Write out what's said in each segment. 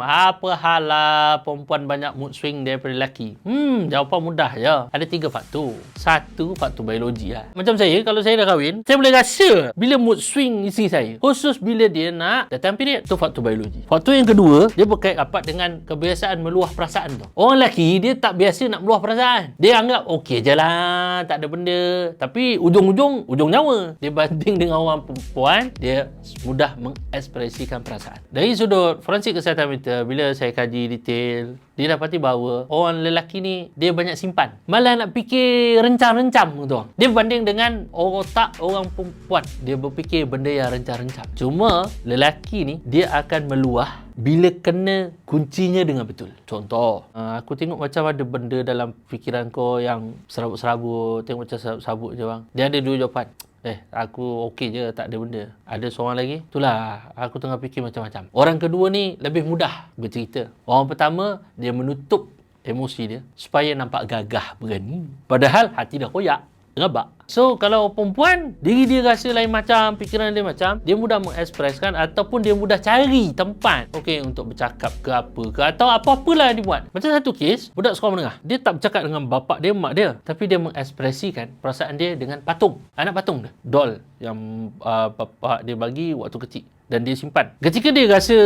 Apa hala perempuan banyak mood swing daripada lelaki? Hmm, jawapan mudah je. Ada tiga faktor. Satu, faktor biologi lah. Macam saya, kalau saya dah kahwin, saya boleh rasa bila mood swing isteri saya. Khusus bila dia nak datang period. Itu faktor biologi. Faktor yang kedua, dia berkait rapat dengan kebiasaan meluah perasaan tu. Orang lelaki, dia tak biasa nak meluah perasaan. Dia anggap, okey je lah, tak ada benda. Tapi ujung-ujung, ujung nyawa. Dia banding dengan orang perempuan, dia mudah mengekspresikan perasaan. Dari sudut forensik kesihatan mental, bila saya kaji detail, dia dapati bahawa orang lelaki ni dia banyak simpan. Malah nak fikir rencam-rencam tu. Dia banding dengan otak orang perempuan. Dia berfikir benda yang rencam-rencam. Cuma lelaki ni dia akan meluah bila kena kuncinya dengan betul. Contoh, uh, aku tengok macam ada benda dalam fikiran kau yang serabut-serabut, tengok macam serabut-serabut je bang. Dia ada dua jawapan. Eh, aku okey je, tak ada benda. Ada seorang lagi? Itulah, aku tengah fikir macam-macam. Orang kedua ni lebih mudah bercerita. Orang pertama, dia menutup emosi dia supaya nampak gagah berani. Padahal hati dah koyak, rabak. So, kalau perempuan, diri dia rasa lain macam, fikiran dia macam, dia mudah mengekspreskan ataupun dia mudah cari tempat okey untuk bercakap ke apa ke atau apa-apalah dia buat. Macam satu kes, budak sekolah menengah. Dia tak bercakap dengan bapak dia, mak dia. Tapi dia mengekspresikan perasaan dia dengan patung. Anak patung dia. Doll yang uh, bapak dia bagi waktu kecil dan dia simpan. Ketika dia rasa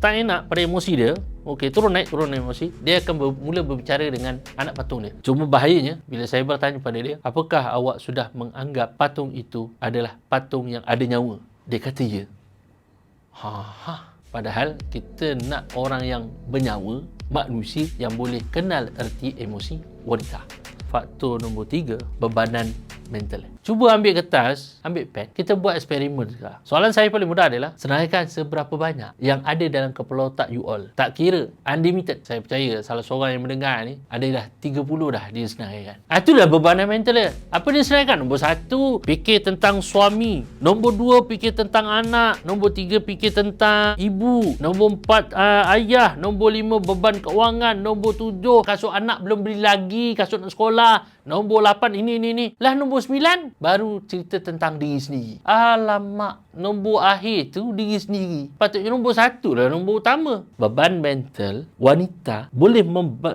tak enak pada emosi dia, okey, turun naik, turun naik emosi, dia akan ber, mula berbicara dengan anak patung dia. Cuma bahayanya, bila saya bertanya pada dia, apakah awak sudah menganggap patung itu adalah patung yang ada nyawa? Dia kata ya. Ha, ha. Padahal kita nak orang yang bernyawa, manusia yang boleh kenal erti emosi wanita. Faktor nombor tiga, bebanan mental. Cuba ambil kertas, ambil pen, kita buat eksperimen sekarang. Soalan saya paling mudah adalah, senaraikan seberapa banyak yang ada dalam kepala otak you all. Tak kira, unlimited. Saya percaya salah seorang yang mendengar ni, ada dah 30 dah dia senaraikan. Ah, itulah bebanan mental dia. Apa dia senaraikan? Nombor satu, fikir tentang suami. Nombor dua, fikir tentang anak. Nombor tiga, fikir tentang ibu. Nombor empat, uh, ayah. Nombor lima, beban keuangan. Nombor tujuh, kasut anak belum beli lagi. Kasut nak sekolah. Nombor lapan, ini, ini, ini. Lah nombor sembilan, baru cerita tentang diri sendiri. Alamak, nombor akhir tu diri sendiri. Patutnya nombor satu lah, nombor utama. Beban mental wanita boleh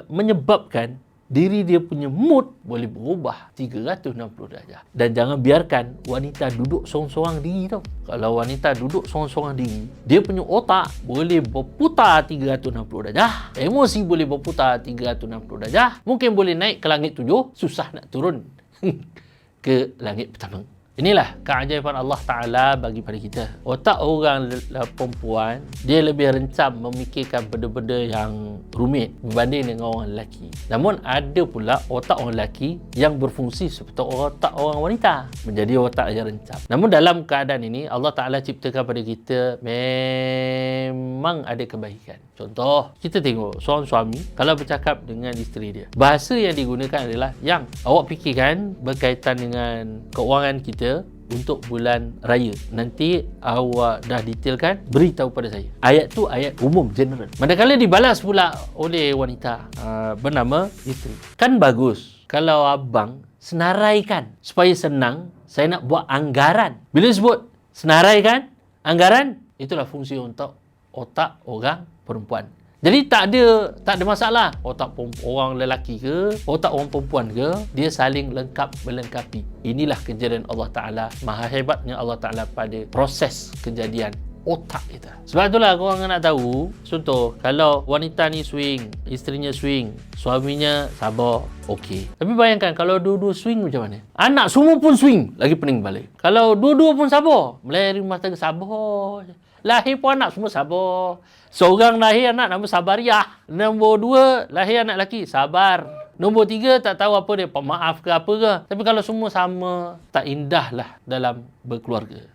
menyebabkan diri dia punya mood boleh berubah 360 darjah. Dan jangan biarkan wanita duduk sorang-sorang diri tau. Kalau wanita duduk sorang-sorang diri, dia punya otak boleh berputar 360 darjah. Emosi boleh berputar 360 darjah. Mungkin boleh naik ke langit tujuh, susah nak turun. ke langit pertama. Inilah keajaiban Allah Ta'ala bagi pada kita. Otak orang perempuan, dia lebih rencam memikirkan benda-benda yang rumit berbanding dengan orang lelaki. Namun ada pula otak orang lelaki yang berfungsi seperti otak orang wanita. Menjadi otak yang rencam. Namun dalam keadaan ini, Allah Ta'ala ciptakan pada kita memang ada kebaikan. Contoh, kita tengok seorang suami kalau bercakap dengan isteri dia. Bahasa yang digunakan adalah yang awak fikirkan berkaitan dengan keuangan kita untuk bulan raya. Nanti awak dah detailkan, beritahu pada saya. Ayat tu ayat umum, general. Manakala dibalas pula oleh wanita uh, bernama isteri. Kan bagus kalau abang senaraikan supaya senang saya nak buat anggaran. Bila sebut senaraikan, anggaran, itulah fungsi untuk otak orang perempuan. Jadi tak ada tak ada masalah otak orang lelaki ke, otak orang perempuan ke, dia saling lengkap melengkapi. Inilah kejadian Allah Taala, maha hebatnya Allah Taala pada proses kejadian otak kita. Sebab itulah korang nak tahu, contoh kalau wanita ni swing, isterinya swing, suaminya sabar, okey. Tapi bayangkan kalau dua-dua swing macam mana? Anak semua pun swing, lagi pening balik. Kalau dua-dua pun sabar, melayari rumah tangga sabar. Lahir pun anak semua sabar. Seorang lahir anak nama Sabariah. Nombor dua, lahir anak lelaki. Sabar. Nombor tiga, tak tahu apa dia. Pemaaf ke apa ke. Tapi kalau semua sama, tak indahlah dalam berkeluarga.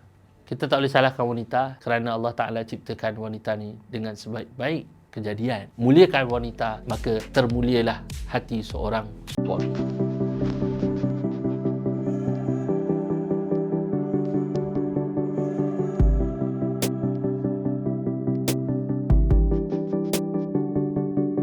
Kita tak boleh salahkan wanita kerana Allah Ta'ala ciptakan wanita ni dengan sebaik-baik kejadian. Muliakan wanita, maka termulialah hati seorang suami.